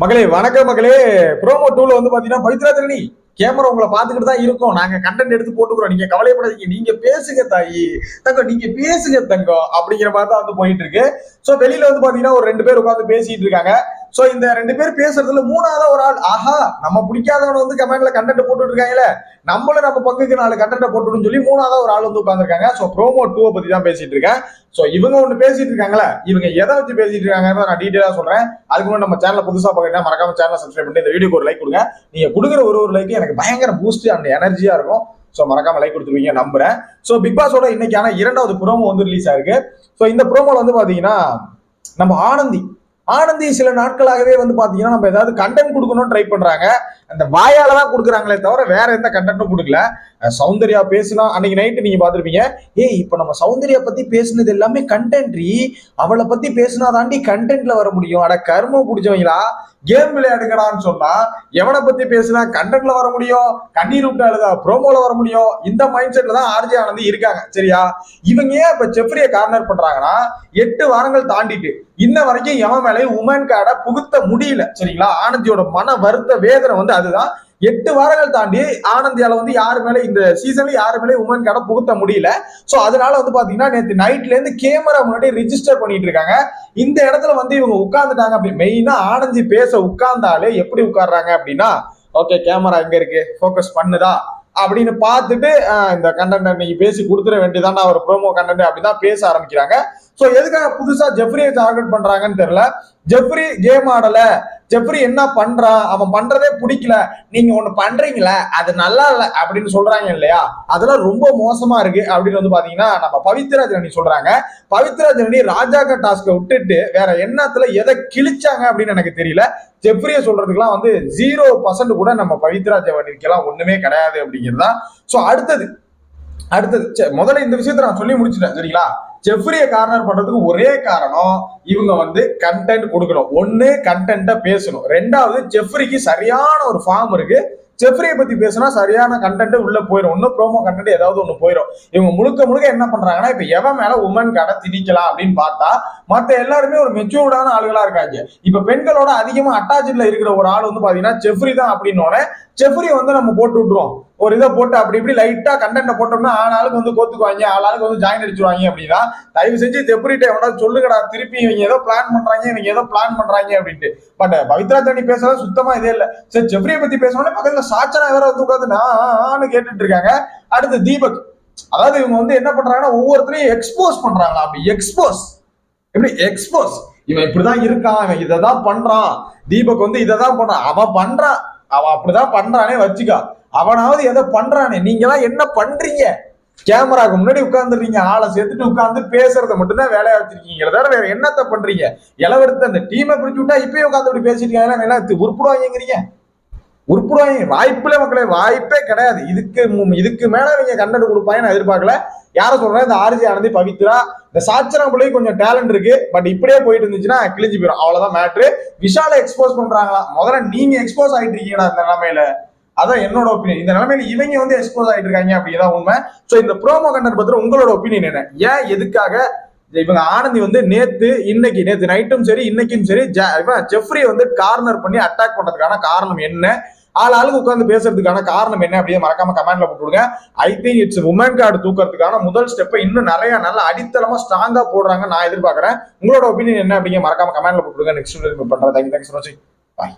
மகளே வணக்கம் மகளே ப்ரோமோ டூல வந்து பாத்தீங்கன்னா பவித்ரா திரணி கேமரா உங்களை பார்த்துக்கிட்டு தான் இருக்கோம். நாங்க கண்டென்ட் எடுத்து போட்டுக்கிறோம். நீங்க கவலைப்படாதீங்க. நீங்க பேசுங்க தாயி. தங்கம் நீங்க பேசுங்க தங்கம் அப்படிங்கிற மாதிரி தான் வந்து போயிட்டு இருக்கு. சோ வெளியில வந்து பாத்தீங்கன்னா ஒரு ரெண்டு பேர் உட்காந்து பேசிட்டு இருக்காங்க. சோ இந்த ரெண்டு பேர் பேசுறதுல மூணாவது ஒரு ஆள் ஆஹா நம்ம பிடிக்காதவன வந்து கமெண்ட்ல கண்டென்ட் போட்டுட்டு இருக்காங்களே நம்மளும் நம்ம பங்குக்கு நாலு கண்டென்ட் போட்டுடும் சொல்லி மூணாவது ஒரு ஆள் வந்து உட்காந்துருக்காங்க சோ ப்ரோமோ டூவை பத்தி தான் பேசிட்டு இருக்கேன் சோ இவங்க ஒண்ணு பேசிட்டு இருக்காங்களே இவங்க எதை வச்சு பேசிட்டு இருக்காங்கன்னு நான் டீட்டெயிலா சொல்றேன். அதுக்கு முன்னாடி நம்ம சேனல் புதுசா பாக்கிறீங்கன்னா மறக்காம சேனல் சப்ஸ்கிரைப் பண்ணி இந்த வீடியோக்கு ஒரு லைக் கொடுங்க. நீங்க கொடுக்குற ஒரு ஒரு லைக் எனக்கு பயங்கர பூஸ்ட் அண்ட் எனர்ஜியா இருக்கும். ஸோ மறக்காம லைக் கொடுத்துருவீங்க நம்புறேன். ஸோ பிக் பாஸோட இன்னைக்கான இரண்டாவது ப்ரோமோ வந்து ரிலீஸ் ஆயிருக்கு. ஸோ இந்த ப்ரோமோல வந்து பாத்தீங்கன்னா நம்ம ஆனந்தி ஆனந்தி சில நாட்களாகவே வந்து பார்த்தீங்கன்னா நம்ம ஏதாவது கண்டென்ட் கொடுக்கணும்னு ட்ரை பண்ணுறாங்க அந்த வாயால் தான் கொடுக்குறாங்களே தவிர வேற எந்த கண்டென்ட்டும் கொடுக்கல. சௌந்தர்யா பேசினா அன்னைக்கு நைட்டு நீங்க பாத்திருப்பீங்க ஏய் இப்ப நம்ம சௌந்தர்யா பத்தி பேசுனது எல்லாமே கண்டென்ட்ரி அவளை பத்தி பேசினா தாண்டி கண்டென்ட்ல வர முடியும். அட கருமம் பிடிச்சவங்களா? கேம் விளையாடுங்கடான்னு சொன்னா எவனை பத்தி பேசினா கண்டென்ட்ல வர முடியும் கண்ணீர் விட்டு அழுதா ப்ரோமோல வர முடியும். இந்த மைண்ட் செட்ல தான் ஆர்ஜி ஆனந்த் இருக்காங்க. சரியா? இவங்க ஏன் இப்ப செஃப்ரிய கார்னர் பண்றாங்கன்னா எட்டு வாரங்கள் தாண்டிட்டு இன்ன வரைக்கும் எவன் மேலேயும் உமன் கார்டை புகுத்த முடியல. சரிங்களா? ஆனந்தியோட மன வருத்த வேதனை வந்து அதுதான். எட்டு வாரங்கள் தாண்டி ஆனந்தியால வந்து யாரு மேல இந்த சீசன்ல யாரு மேலே உமன் கடை புகுத்த முடியல. சோ அதனால வந்து பாத்தீங்கன்னா நேற்று நைட்ல இருந்து கேமரா முன்னாடி ரிஜிஸ்டர் பண்ணிட்டு இருக்காங்க. இந்த இடத்துல வந்து இவங்க உட்கார்ந்துட்டாங்க அப்படி மெயினா ஆனந்தி பேச உட்கார்ந்தாலே எப்படி உட்கார்றாங்க அப்படின்னா ஓகே கேமரா எங்க இருக்கு? ஃபோக்கஸ் பண்ணுதா அப்படின்னு பார்த்துட்டு இந்த கண்டென்ட் நீங்க பேசி கொடுத்துட வேண்டியதான அவர் ப்ரோமோ கண்டென்ட் அப்படிதான் பேச ஆரம்பிக்கிறாங்க. ஸோ எதுக்காக புதுசா ஜெஃப்ரியை டார்கெட் பண்றாங்கன்னு தெரியல. Jeffrey game ஆடல. ஜெப்ரி என்ன பண்றான் அவன் பண்றதே பிடிக்கல. நீங்க ஒண்ணு பண்றீங்களே அது நல்லா இல்ல அப்படின்னு சொல்றாங்க இல்லையா? அதெல்லாம் ரொம்ப மோசமா இருக்கு அப்படின்னு வந்து பாத்தீங்கன்னா நம்ம பவித்ரா ஜனனி சொல்றாங்க. பவித்ரா ஜனனி ராஜாக்க டாஸ்கை விட்டுட்டு வேற எண்ணத்துல எதை கிழிச்சாங்க அப்படின்னு எனக்கு தெரியல. ஜெப்ரியை சொல்றதுக்கெல்லாம் வந்து ஜீரோ பர்சன்ட் கூட நம்ம பவித்ரா ஜெவனிக்கெல்லாம் ஒண்ணுமே கிடையாது அப்படிங்கிறதா ஸோ அடுத்தது அடுத்தது முதல்ல இந்த விஷயத்தை நான் சொல்லி முடிச்சிட்டேன் சரிங்களா? ஜெஃப்ரிய கார்னர் பண்றதுக்கு ஒரே காரணம் இவங்க வந்து கண்டென்ட் கொடுக்கணும். ஒன்னு கண்டென்ட்டை பேசணும். ரெண்டாவது ஜெஃப்ரிக்கு சரியான ஒரு ஃபார்ம் இருக்கு. ஜெஃப்ரியை பத்தி பேசினா சரியான கண்டென்ட் உள்ள போயிடும் ஒன்னும் ப்ரோமோ கண்டென்ட் ஏதாவது ஒண்ணு போயிடும் இவங்க முழுக்க முழுக்க என்ன பண்றாங்கன்னா இப்ப எவன் மேல உமன் கடை திணிக்கலாம் அப்படின்னு பார்த்தா மத்த எல்லாருமே ஒரு மெச்சூர்டான ஆளுகளா இருக்காங்க. இப்ப பெண்களோட அதிகமா அட்டாச்ல இருக்கிற ஒரு ஆள் வந்து பாத்தீங்கன்னா ஜெஃப்ரி தான் அப்படின்னோட ஜெஃப்ரி வந்து நம்ம போட்டு விட்டுருவோம். ஒரு இதை போட்டு அப்படி இப்படி லைட்டா கண்டென்ட்டை போட்டோம்னா ஆளாளுக்கு வந்து கோத்துக்குவாங்க ஆளாளுக்கு வந்து ஜாயின் அடிச்சுருவாங்க அப்படின்னா தயவு செஞ்சு ஜெஃப்ரிட்ட எவனா சொல்லுங்கடா திருப்பி இவங்க ஏதோ பிளான் பண்றாங்க இவங்க ஏதோ பிளான் பண்றாங்க அப்படின்ட்டு. பட் பவித்ரா தண்ணி பேசுறது சுத்தமா இதே இல்லை. சரி ஜெப்ரியை பத்தி பேசணும்னா பக்கத்துல சாச்சனா வேற வந்து உட்காந்து நான் கேட்டுட்டு இருக்காங்க. அடுத்து தீபக். அதாவது இவங்க வந்து என்ன பண்றாங்கன்னா ஒவ்வொருத்தரையும் எக்ஸ்போஸ் பண்றாங்களா அப்படி. எக்ஸ்போஸ் எப்படி? எக்ஸ்போஸ் இவன் இப்படிதான் இருக்கான் இவன் இதை தான் பண்றான். தீபக் வந்து இதை தான் பண்றான். அவன் பண்றான். அவன் அப்படிதான் பண்றானே வச்சுக்கா. அவனாவது எதை பண்றானே. நீங்க எல்லாம் என்ன பண்றீங்க? கேமராக்கு முன்னாடி உட்கார்ந்துருக்கீங்க ஆளை சேர்த்துட்டு உட்காந்து பேசுறத மட்டும்தான் வேலையா வச்சிருக்கீங்க. தவிர வேற என்னத்த பண்றீங்க? இளவெடுத்து அந்த டீமை பிடிச்சு விட்டா இப்பயே உட்காந்து இப்படி பேசிட்டு இருக்காங்க. என்ன உருப்பிடுவாங்கிறீங்க உருப்பிடுவாங்க. வாய்ப்புல மக்களே. வாய்ப்பே கிடையாது. இதுக்கு இதுக்கு மேல நீங்க கண்டென்ட் கொடுப்பாங்க. நான் எதிர்பார்க்கல. யார சொல்றேன் இந்த ஆர்ஜி ஆனந்தி பவித்ரா இந்த சாச்சனா பிள்ளைக்கு கொஞ்சம் டேலண்ட் இருக்கு. பட் இப்படியே போயிட்டு இருந்துச்சுன்னா கிழிஞ்சு போயிடும். அவ்வளவுதான் மேட்ரு விஷால எக்ஸ்போஸ் பண்றாங்களா? முதல்ல நீங்க எக்ஸ்போஸ் ஆயிட்டு இருக்கீங்களா இந்த நிலைமையில. அதான் என்னோட ஒப்பீனியன் இந்த நிலைமையில இவங்க வந்து எக்ஸ்போஸ் ஆயிட்டு இருக்காங்க அப்படிதான் உண்மை. சோ இந்த ப்ரோமோ கண்டர் பத்தி உங்களோட ஒப்பீனியன் என்ன? ஏன் எதுக்காக? இவங்க ஆனந்தி வந்து நேத்து இன்னைக்கு நேத்து நைட்டும் சரி இன்னைக்கும் சரி ஜெஃப்ரி வந்து கார்னர் பண்ணி அட்டாக் பண்றதுக்கான காரணம் என்ன? ஆள் ஆளுக்கு உட்காந்து பேசுறதுக்கான காரணம் என்ன அப்படின்னு மறக்காம கமெண்ட்ல போட்டுவிடுங்க I think it's woman card தூக்கிறதுக்கான முதல் ஸ்டெப்பை இன்னும் நிறைய நல்ல அடித்தளமா ஸ்ட்ராங்கா போடுறாங்க நான் எதிர்பார்க்கறேன். உங்களோட ஒப்பீனியன் என்ன அப்படிங்க மறக்காம கமெண்ட்ல போட்டுவிடுங்க நெக்ஸ்ட் பண்றேன். Thank you thanks bye